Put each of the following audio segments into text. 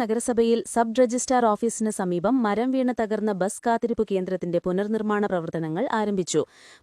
നഗരസഭയിൽ sub registrar ഓഫീസിന് സമീപം മരം വീണ് തകർന്ന ബസ് കാത്തിരിപ്പ് കേന്ദ്രത്തിന്റെ പുനർനിർമ്മാണ പ്രവർത്തനങ്ങൾ ആരംഭിച്ചു.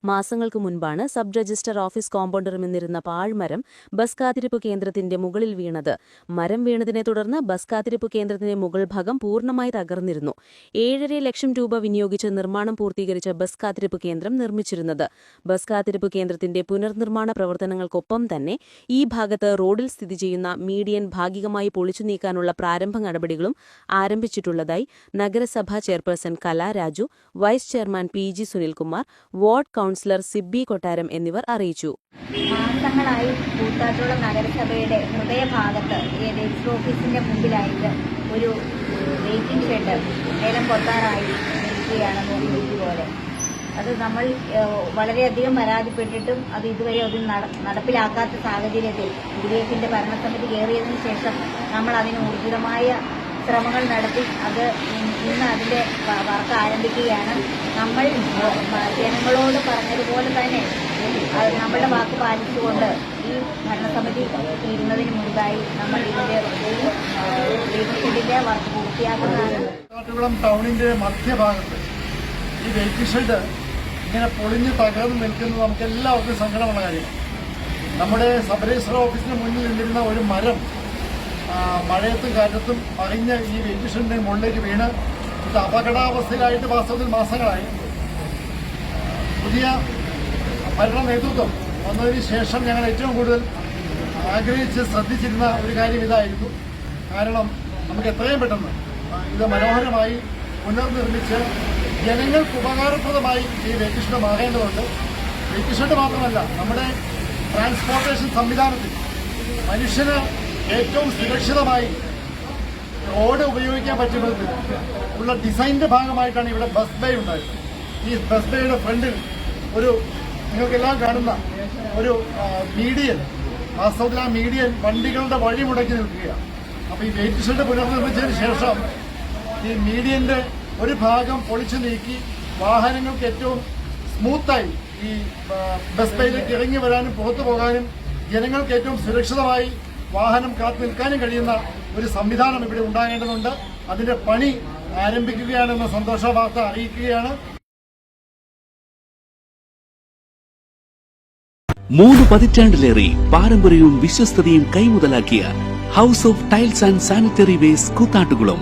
മാസങ്ങൾക്ക് മുൻപാണ് സബ് രജിസ്ട്രാർ ഓഫീസ് കോമ്പൗണ്ടറിൽ നിന്നിരുന്ന പാഴ്മരം ബസ് കാത്തിരിപ്പ് കേന്ദ്രത്തിന്റെ മുകളിൽ വീണത്. മരം വീണതിനെ തുടർന്ന് ബസ് കാത്തിരിപ്പ് കേന്ദ്രത്തിന്റെ മുകൾ ഭാഗം പൂർണമായി തകർന്നിരുന്നു. ഏഴര ലക്ഷം രൂപ വിനിയോഗിച്ച് നിർമ്മാണം പൂർത്തീകരിച്ച ബസ് കാത്തിരിപ്പ് കേന്ദ്രം നിർമ്മിച്ചിരുന്നത്. ബസ് കാത്തിരിപ്പ് കേന്ദ്രത്തിന്റെ പുനർനിർമ്മാണ പ്രവർത്തനങ്ങൾക്കൊപ്പം തന്നെ ഈ ഭാഗത്ത് റോഡിൽ സ്ഥിതി ചെയ്യുന്ന മീഡിയൻ ഭാഗികമായി പൊളിച്ചു നീക്കാനുള്ള പ്രാരംഭ നടപടികളും ആരംഭിച്ചിട്ടുള്ളതായി നഗരസഭാ chairperson Kalaraju vice chairman P G Sunilkumar ward councillor Sibi Kottaram എന്നിവർ അറിയിച്ചു. മാസങ്ങളായി കൂത്താട്ടോളം നഗരസഭയുടെ ഹൃദയഭാഗത്ത് രജിസ്റ്റർ ഓഫീസിന്റെ മുമ്പിലായിട്ട് ഒരു വെയിറ്റിംഗ് ഷെഡ് ഏലം പൊത്താറായി നിൽക്കുകയാണ് നോക്കി പോലെ അത് നമ്മൾ വളരെയധികം പരാതിപ്പെട്ടിട്ടും അത് ഇതുവരെ അത് നട- നടപ്പിലാക്കാത്ത സാഹചര്യത്തിൽ യു ഡി എഫിന്റെ ഭരണസമിതി കയറിയതിനു ശേഷം നമ്മൾ അതിന് ഊർജിതമായ ശ്രമങ്ങൾ നടത്തി അത് ഇന്ന് അതിന്റെ വർക്ക് ആരംഭിക്കുകയാണ്. നമ്മൾ ജനങ്ങളോട് പറഞ്ഞതുപോലെ തന്നെ നമ്മുടെ വാക്ക് പാലിച്ചുകൊണ്ട് ഈ ഭരണസമിതി തീരുന്നതിന് മുൻപായി നമ്മൾ ഇതിന്റെ ഷെഡിന്റെ വർക്ക് പൂർത്തിയാക്കുന്നതാണ്. ടൗണിന്റെ മധ്യഭാഗത്ത് ഈ വെയിറ്റ് ഷെഡ് ഇങ്ങനെ പൊളിഞ്ഞ് തകർന്ന് നിൽക്കുന്നത് നമുക്ക് എല്ലാവർക്കും സങ്കടമുള്ള കാര്യമാണ് നമ്മുടെ സബ് ഓഫീസിന് മുന്നിൽ നിന്നിരുന്ന ഒരു മരം മഴയത്തും കാറ്റത്തും അറിഞ്ഞ് ഈ വെജിഷന്റെ മുകളിലേക്ക് വീണ് ഇത് അപകടാവസ്ഥയിലായിട്ട് വാസ്തവത്തിൽ മാസങ്ങളായി. പുതിയ ഭരണ നേതൃത്വം വന്നതിന് ശേഷം ഞങ്ങൾ ഏറ്റവും കൂടുതൽ ആഗ്രഹിച്ച് ശ്രദ്ധിച്ചിരുന്ന ഒരു കാര്യം ഇതായിരുന്നു. കാരണം നമുക്ക് എത്രയും പെട്ടെന്ന് ഇത് മനോഹരമായി പുനർനിർമ്മിച്ച് ജനങ്ങൾക്ക് ഉപകാരപ്രദമായി ഈ വെറ്റിഷഡ് മാറേണ്ടതുണ്ട്. വെറ്റിഷഡ് മാത്രമല്ല നമ്മുടെ ട്രാൻസ്പോർട്ടേഷൻ സംവിധാനത്തിൽ മനുഷ്യന് ഏറ്റവും സുരക്ഷിതമായി റോഡ് ഉപയോഗിക്കാൻ പറ്റുന്നത് ഉള്ള ഡിസൈന്റെ ഭാഗമായിട്ടാണ് ഇവിടെ ബസ് ബേ ഉണ്ടായത്. ഈ ബസ് ബേയുടെ ഫ്രണ്ടിൽ ഒരു നിങ്ങൾക്കെല്ലാം കാണുന്ന ഒരു മീഡിയൻ വാസ്തവത്തിൽ ആ മീഡിയൻ വണ്ടികളുടെ വഴി മുടക്കി നിൽക്കുകയാണ്. അപ്പോൾ ഈ വെയിറ്റ് ഷെഡ് പുനർനിർമ്മിച്ചതിന് ശേഷം ഈ മീഡിയന്റെ ഒരു ഭാഗം പൊളിച്ചു നീക്കി വാഹനങ്ങൾക്ക് ഏറ്റവും സ്മൂത്തായി ഈ ബസ് ബൈലേക്ക് ഇറങ്ങി വരാനും പുറത്തു പോകാനും ജനങ്ങൾക്ക് ഏറ്റവും സുരക്ഷിതമായി വാഹനം കാത്തു നിൽക്കാനും കഴിയുന്ന ഒരു സംവിധാനം ഇവിടെ ഉണ്ടാകേണ്ടതുണ്ട്. അതിന്റെ പണി ആരംഭിക്കുകയാണെന്ന സന്തോഷ വാർത്ത അറിയിക്കുകയാണ്. മൂന്ന് പതിറ്റാണ്ടിലേറെ പാരമ്പര്യവും വിശ്വസ്തതയും കൈമുതലാക്കിയ house of tiles and sanitary wares Koothattukulam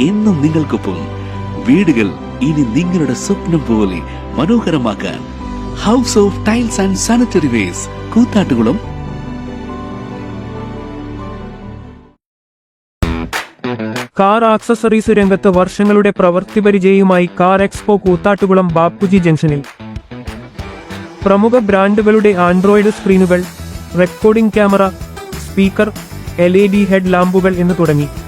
എന്നും നിങ്ങൾക്കൊപ്പം. വീടുകൾ ഇനി നിങ്ങളുടെ സ്വപ്നം പോലെ മനോഹരമാക്കാൻ house of tiles and sanitary wares Koothattukulam. Car accessories രംഗത്ത് വർഷങ്ങളുടെ പ്രവൃത്തി പരിചയവുമായി കാർ എക്സ്പോ കൂത്താട്ടുകുളം ബാപ്പുജി ജംഗ്ഷനിൽ. പ്രമുഖ ബ്രാൻഡുകളുടെ Android സ്ക്രീനുകൾ recording camera speaker L E D head ലാമ്പുകൾ എന്ന് തുടങ്ങി.